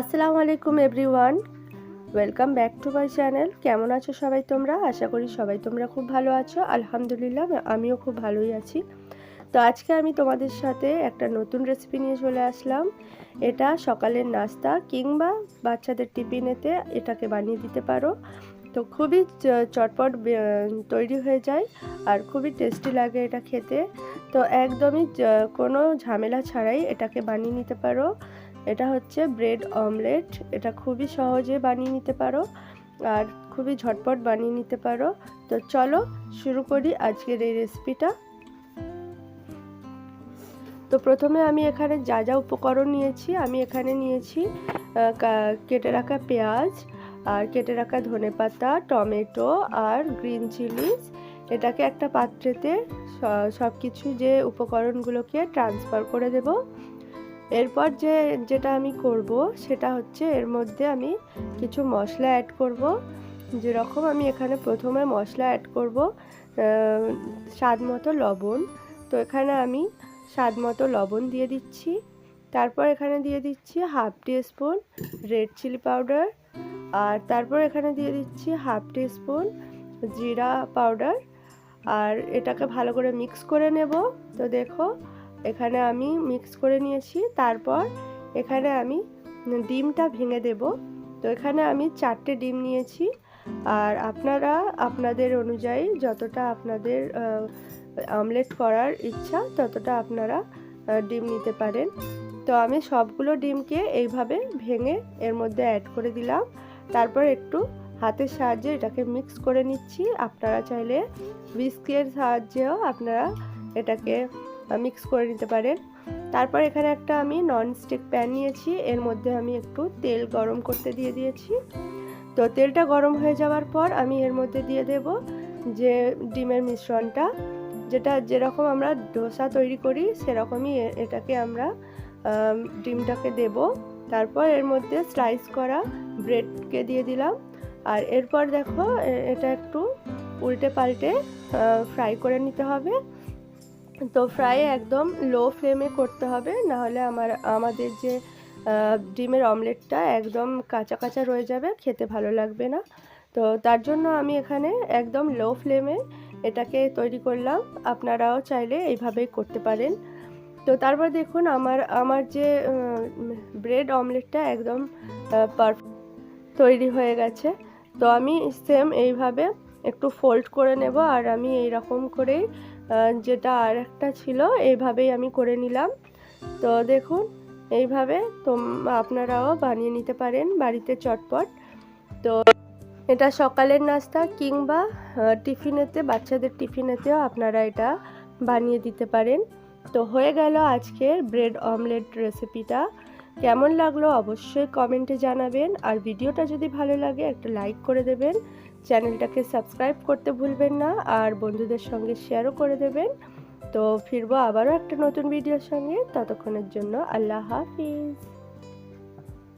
আসসালামু আলাইকুম everyone. Welcome back to my channel কেমন আছো সবাই তোমরা? আশা করি সবাই তোমরা খুব ভালো আছো। আলহামদুলিল্লাহ আমিও খুব ভালোই আছি। তো আজকে আমি তোমাদের সাথে একটা নতুন রেসিপি নিয়ে চলে আসলাম। এটা সকালের নাস্তা কিংবা বাচ্চাদের টিফিনেতে এটাকে বানিয়ে দিতে পারো। তো খুবই চটপট তৈরি হয়ে যায় আর খুবই টেস্টি লাগে এটা খেতে। তো একদমই কোনো ঝামেলা ছাড়াই এটাকে বানিয়ে নিতে পারো। এটা হচ্ছে ব্রেড অমলেট। এটা খুবই সহজে বানিয়ে নিতে পারো আর খুবই ঝটপট বানিয়ে নিতে পারো। তো চলো শুরু করি আজকের এই রেসিপিটা তো প্রথমে আমি এখানে যা যা উপকরণ নিয়েছি, আমি এখানে নিয়েছি কেটে রাখা পেঁয়াজ আর কেটে রাখা ধনেপাতা টমেটো আর গ্রিন চিলিস। এটাকে একটা পাত্রেতে সব কিছু যে উপকরণগুলোকে ট্রান্সফার করে দেব। এরপর যে, যেটা আমি করব, সেটা হচ্ছে এর মধ্যে আমি কিছু মশলা অ্যাড করব। যেরকম আমি এখানে প্রথমে মশলা অ্যাড করব স্বাদ মতো লবণ। তো এখানে আমি স্বাদ মতো লবণ দিয়ে দিচ্ছি। তারপর এখানে দিয়ে দিচ্ছি half teaspoon red chilli powder. আর তারপর এখানে দিয়ে দিচ্ছি হাফ টি স্পুন জিরা পাউডার। আর এটাকে ভালো করে মিক্স করে নেব। তো দেখো এখানে আমি মিক্স করে নিয়েছি, তারপর এখানে আমি ডিমটা ভেঙে দেব। তো এখানে আমি চারটে ডিম নিয়েছি। আর আপনারা আপনাদের অনুযায়ী যতটা আপনাদের আমলেট করার ইচ্ছা ততটা আপনারা ডিম নিতে পারেন। তো আমি সবগুলো ডিমকে এইভাবে ভেঙে এর মধ্যে অ্যাড করে দিলাম। তারপর একটু হাতের সাহায্যে এটাকে মিক্স করে নিচ্ছি। আপনারা চাইলে বিস্কের সাহায্যেও আপনারা এটাকে মিক্স করে নিতে পারেন। তারপর এখানে একটা আমি নন স্টিক প্যান নিয়েছি। এর মধ্যে আমি একটু তেল গরম করতে দিয়ে দিয়েছি। তো তেলটা গরম হয়ে যাওয়ার পর আমি এর মধ্যে দিয়ে দেব যে ডিমের মিশ্রণটা। যেটা যেরকম আমরা ডোসা তৈরি করি সেরকমই এটাকে আমরা আম, ডিমটাকে দেব। তারপর এর মধ্যে স্লাইস করা ব্রেডকে দিয়ে দিলাম। আর এরপর দেখো এটা একটু উল্টে পাল্টে ফ্রাই করে নিতে হবে। তো ফ্রাই একদম লো ফ্লেমে করতে হবে, নাহলে আমার, আমাদের যে ডিমের অমলেটটা একদম কাঁচা কাঁচা রয়ে যাবে, খেতে ভালো লাগবে না। তো তার জন্য আমি এখানে একদম লো ফ্লেমে এটাকে তৈরি করলাম, আপনারাও চাইলে এইভাবেই করতে পারেন। তো তারপর দেখুন আমার আমার যে ব্রেড অমলেটটা একদম পারফেক্ট তৈরি হয়ে গেছে। তো আমি সেম এইভাবে একটু ফোল্ড করে নেব, আর আমি এই রকম করেই যেটা আর একটা ছিল, এইভাবেই আমি করে নিলাম। তো দেখুন, এইভাবে তোম, আপনারাও বানিয়ে নিতে পারেন বাড়িতে চটপট। তো এটা সকালের নাস্তা কিংবা টিফিনেতে, বাচ্চাদের টিফিনেতেও আপনারা এটা বানিয়ে দিতে পারেন। তো হয়ে গেল আজকের ব্রেড অমলেট রেসিপিটা। কেমন লাগল অবশ্যই কমেন্টে জানাবেন। আর ভিডিওটা যদি ভালো লাগে একটা লাইক করে দেবেন। চ্যানেলটাকে সাবস্ক্রাইব করতে ভুলবেন না আর বন্ধুদের সঙ্গে শেয়ারও করে দেবেন। তো ফিরবো আবারও একটা নতুন ভিডিওর সঙ্গে। ততক্ষণের জন্য আল্লাহ হাফিজ।